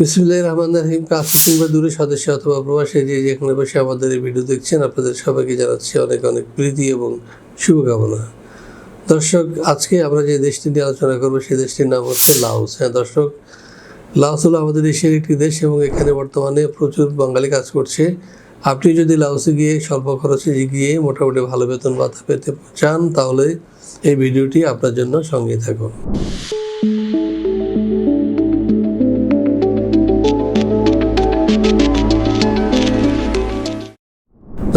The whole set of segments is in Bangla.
বিসমুল্লাহ রহমান রহিম কাছ কিংবা দূরে সদস্য অথবা প্রবাসী যে যেখানে বসে আমাদের এই ভিডিও দেখছেন, আপনাদের সবাইকে জানাচ্ছি অনেক অনেক প্রীতি এবং শুভকামনা। দর্শক, আজকে আমরা যে দেশটি নিয়ে আলোচনা করব, সেই দেশটির নাম হচ্ছে লাউস হ্যাঁ দর্শক লাউস হলো আমাদের এশিয়ার একটি দেশ এবং এখানে বর্তমানে প্রচুর বাঙালি কাজ করছে। আপনি যদি লাউসে গিয়ে স্বল্প খরচে গিয়ে মোটামুটি ভালো বেতন ভাতা পেতে চান, তাহলে এই ভিডিওটি আপনার জন্য সঙ্গে থাকুন।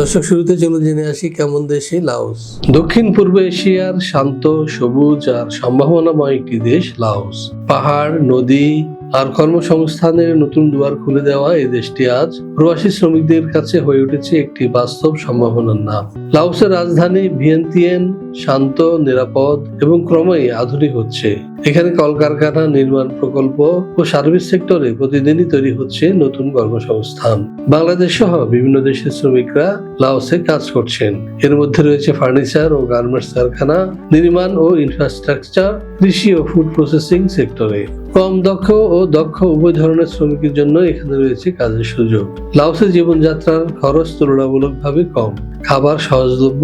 দর্শক, শুরুতে চলুন জেনে আসি কেমন দেশে লাওস। দক্ষিণ পূর্ব এশিয়ার শান্ত, সবুজ আর সম্ভাবনাময় একটি দেশ লাওস। পাহাড়, নদী আর কর্মসংস্থানের নতুন দুয়ার খুলে দেওয়া এই দেশটি আজ প্রবাসী শ্রমিকদের কাছে হয়ে উঠেছে একটি বাস্তব সম্ভাবনার নাম। লাওসের রাজধানী ভিয়েন্তিয়ান শান্ত, নিরাপদ এবং ক্রমেই আধুনিক হচ্ছে। এখানে কলকারখানা নির্মাণ প্রকল্প ও সার্ভিস সেক্টরে প্রতিদিনই তৈরি হচ্ছে নতুন কর্মসংস্থান। বাংলাদেশ সহ বিভিন্ন দেশের শ্রমিকরা লাওসে কাজ করছেন। এর মধ্যে রয়েছে ফার্নিচার ও গার্মেন্টস কারখানা, নির্মাণ ও ইনফ্রাস্ট্রাকচার কৃষি ও ফুড প্রসেসিং সেক্টরে। কম দক্ষ ও দক্ষ উভয় ধরনের শ্রমিকের জন্য এখানে রয়েছে কাজের সুযোগ। লাওসের জীবনযাত্রার খরচ তুলনামূলকভাবে কম। খাবার, সহজলভ্য,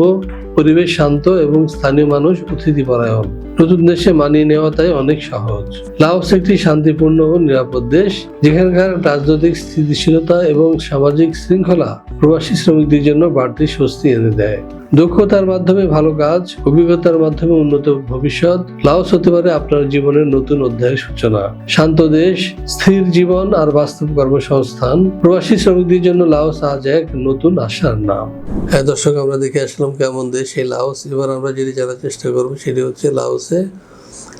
পরিবেশ শান্ত এবং স্থানীয় মানুষ অতিথি পরায়ণ নতুন দেশে মানিয়ে নেওয়া তাই অনেক সহজ। লাওস একটি শান্তিপূর্ণ ও নিরাপদ দেশ, যেখানকার রাজনৈতিক স্থিতিশীলতা এবং সামাজিক শৃঙ্খলা প্রবাসী শ্রমিকদের জন্য বাড়তি স্বস্তি এনে দেয়। দক্ষতার মাধ্যমে ভালো কাজ, অভিজ্ঞতার মাধ্যমে উন্নত ভবিষ্যৎ লাওস হতে পারে আপনার জীবনের নতুন অধ্যায়ের সূচনা। শান্ত দেশ, স্থির জীবন আর বাস্তব কর্মসংস্থান, প্রবাসী শ্রমিকদের জন্য লাওস আজ এক নতুন আশার নাম। হ্যাঁ দর্শক, আমরা দেখে আসলাম কেমন দেশ এই লাওস। এবার আমরা যেটি জানার চেষ্টা করব সেটি হচ্ছে লাওসে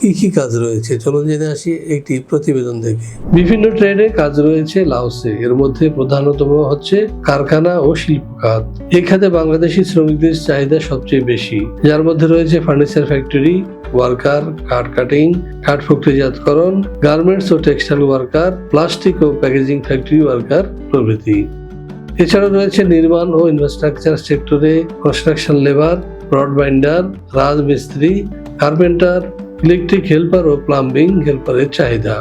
কি কি কাজ রয়েছে? চলুন জেনে আসি একটি প্রতিবেদন থেকে। বিভিন্ন ট্রেডে কাজ রয়েছে লাওসে। এর মধ্যে প্রধানতম হচ্ছে কারখানা ও শিল্প খাত। এই খাতে বাংলাদেশি শ্রমিকদের চাহিদা সবচেয়ে বেশি। যার মধ্যে রয়েছে ফার্নিচার ফ্যাক্টরি, ওয়ার্কার, কাঠ কাটিং, কাঠ প্রক্রিয়াজাতকরণ গার্মেন্টস ও টেক্সটাইল ওয়ার্কার, প্লাস্টিক ও প্যাকেজিং ফ্যাক্টরি ওয়ার্কার প্রভৃতি। এছাড়াও রয়েছে নির্মাণ ও ইনফ্রাস্ট্রাকচার সেক্টরে কনস্ট্রাকশন লেবার, রড বাইন্ডার, রাজমিস্ত্রি, কার্পেন্টার ইলেকট্রিক হেল্পার ও প্লাম্বিং হেল্পারের চাহিদা।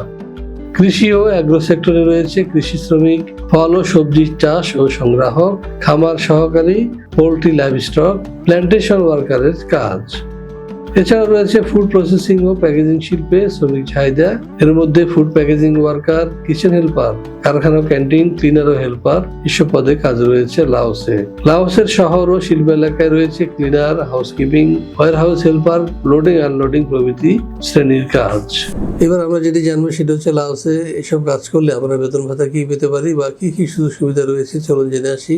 কৃষি ও অ্যাগ্রো সেক্টরে রয়েছে কৃষি শ্রমিক, ফল ও সবজি চাষ ও সংগ্রাহক, খামার সহকারী, পোলট্রি লাইভস্টক প্ল্যান্টেশন ওয়ার্কারের কাজ। এছাড়াও রয়েছে ফুড প্রসেসিং ও প্যাকেজিং শিল্পে শ্রমিক চাহিদা। এর মধ্যে food packaging worker, kitchen helper কারখানা ক্যান্টিন, ক্লিনার ও হেল্পার এসব পদে কাজ রয়েছে লাওসে। লাওসের শহর ও শিল্প এলাকায় রয়েছে cleaner, housekeeping warehouse helper, loading, unloading প্রভৃতি শ্রেণির কাজ। এবার আমরা যেটি জানব সেটা হচ্ছে লাওসে এসব কাজ করলে আমরা বেতন ভাতা কি পেতে পারি বা কি কি সুযোগ সুবিধা রয়েছে? চলুন জেনে আসি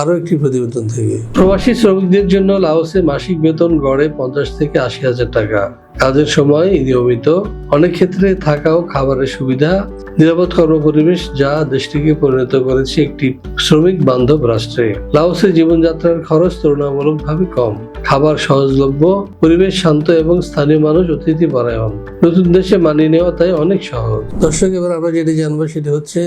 আরও একটি প্রতিবেদন থেকে। প্রবাসী শ্রমিকদের জন্য লাওসে মাসিক বেতন গড়ে পঞ্চাশ থেকে আশি হাজার টাকা। কাজের সময় নিয়মিত অনেক ক্ষেত্রে থাকা ও খাবারের সুবিধা, নিরাপদ কর্মপরিবেশ যা দেশটিকে পরিণত করেছে একটি শ্রমিক বান্ধব রাষ্ট্রে। লাওসে জীবনযাত্রার খরচ তুলনামূলকভাবে কম। খাবার সহজলভ্য পরিবেশ শান্ত এবং স্থানীয় মানুষ অতিথি পরায়ণ। নতুন দেশে মানিয়ে নেওয়া তাই অনেক সহজ। দর্শক এবার আমরা যেটি জানব সেটি হচ্ছে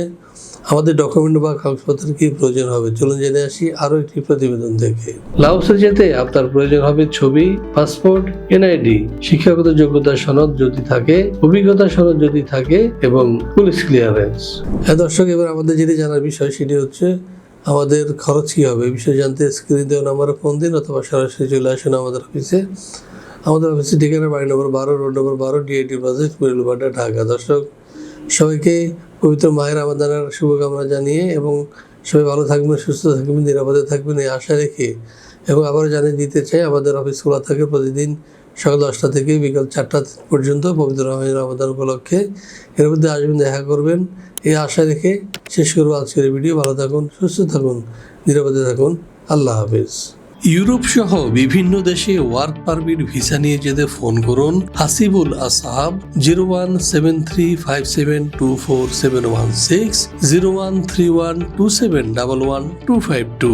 আমাদের ডকুমেন্ট বা কাগজপত্রের কি প্রয়োজন হবে? চলুন জেনে আসি আরও একটি প্রতিবেদন থেকে লাউসে যেতে আপনার প্রয়োজন হবে ছবি পাসপোর্ট এনআইডি শিক্ষাগত যোগ্যতা সনদ যদি থাকে অভিজ্ঞতা সনদ যদি থাকে এবং পুলিশ ক্লিয়ারেন্স। হ্যাঁ দর্শক এবার আমাদের যেটি জানার বিষয় সেটি হচ্ছে আমাদের খরচ কী হবে? বিষয়ে জানতে স্ক্রিন দেওয়া নাম্বারে ফোন দিন অথবা সরাসরি চলে আসুন আমাদের অফিসে আমাদের অফিসে ঠিকানা বাড়ি নম্বর বারো রোড নম্বর বারো ডিআইটি বাজার মিরুলবাড্ডা ঢাকা। দর্শক, সবাইকে পবিত্র মায়ের আমাদের শুভকামনা জানিয়ে এবং সবাই ভালো থাকবেন, সুস্থ থাকবেন, নিরাপদে থাকবেন, এই আশা রেখে এবং আবারও জানিয়ে দিতে চাই, আমাদের অফিস খোলা থাকে প্রতিদিন সকাল দশটা থেকে বিকাল চারটা পর্যন্ত পবিত্র মায়ের অবদান উপলক্ষে। এর মধ্যে আসবেন, দেখা করবেন। এই আশা রেখে শেষ করব আজকের ভিডিও। ভালো থাকুন, সুস্থ থাকুন, নিরাপদে থাকুন। আল্লাহ হাফিজ। ইউরোপ সহ বিভিন্ন দেশে ওয়ার্ক পারমিট ভিসা নিয়ে যেতে ফোন করুন Hasibul Asahab zero one seven three five seven two four seven one six, zero one three one two seven double one two five two.